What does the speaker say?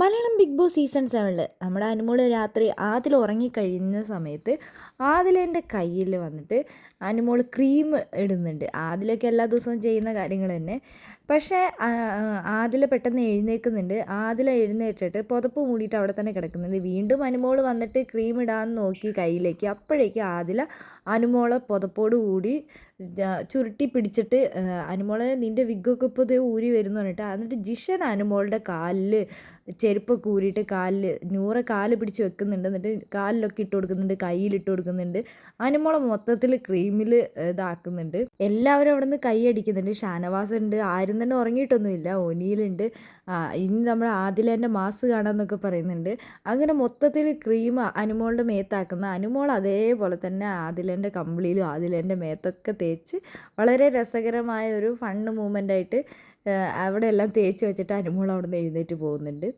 Malayalam big boss season സെവനിൽ നമ്മുടെ അനുമോൾ രാത്രി ആദിൽ ഉറങ്ങിക്കഴിഞ്ഞ സമയത്ത് ആദിലേന്റെ കയ്യിൽ വന്നിട്ട് അനുമോൾ ക്രീം ഇടുന്നുണ്ട്. ആദിലൊക്കെ എല്ലാ ദിവസവും ചെയ്യുന്ന കാര്യങ്ങൾ തന്നെ. പക്ഷേ ആദിൽ പെട്ടെന്ന് എഴുന്നേൽക്കുന്നുണ്ട്. ആദിൽ എഴുന്നേറ്റിട്ട് പുതപ്പ് മൂടിയിട്ട് അവിടെ തന്നെ കിടക്കുന്നുണ്ട്. വീണ്ടും അനുമോൾ വന്നിട്ട് ക്രീം ഇടാൻ നോക്കി കയ്യിലേക്ക്. അപ്പോഴേക്കും ആദില അനുമോളെ പുതപ്പോട് കൂടി ചുരുട്ടി പിടിച്ചിട്ട് അനുമോളെ നിന്റെ വിഗ്ഗൊക്കെ ഇപ്പോൾ ഊരി വരുന്നു പറഞ്ഞിട്ട്. എന്നിട്ട് ജിഷൻ അനുമോളുടെ കാലിൽ ചെരുപ്പൊക്കെ ഊരിയിട്ട് കാലിൽ നൂറെ കാൽ പിടിച്ച് വെക്കുന്നുണ്ട്. എന്നിട്ട് കാലിലൊക്കെ ഇട്ട് കൊടുക്കുന്നുണ്ട് കയ്യിലിട്ട് കൊടുക്കുന്നുണ്ട്. അനുമോളെ മൊത്തത്തിൽ ക്രീമിൽ ഇതാക്കുന്നുണ്ട്. എല്ലാവരും അവിടെ നിന്ന് കൈയടിക്കുന്നുണ്ട് ഷാനവാസ് ഉണ്ട് ആരും തന്നെ ഉറങ്ങിയിട്ടൊന്നുമില്ല. ഒനിയിലുണ്ട്. ഇനി നമ്മൾ ആദിലേന്റെ മാസ് കാണാമെന്നൊക്കെ പറയുന്നുണ്ട്. അങ്ങനെ മൊത്തത്തിൽ ക്രീം അനുമോളുടെ മേത്താക്കുന്ന അനുമോൾ അതേപോലെ തന്നെ ആദിലേന്റെ കമ്പിളിയിലും ആദിലേന്റെ മേത്തൊക്കെ തേച്ച് വളരെ രസകരമായ ഒരു ഫണ്ണ് മൂമെന്റായിട്ട് അവിടെ എല്ലാം തേച്ച് വെച്ചിട്ട് അനുമോൾ അവിടെ നിന്ന് എഴുന്നേറ്റ് പോകുന്നുണ്ട്.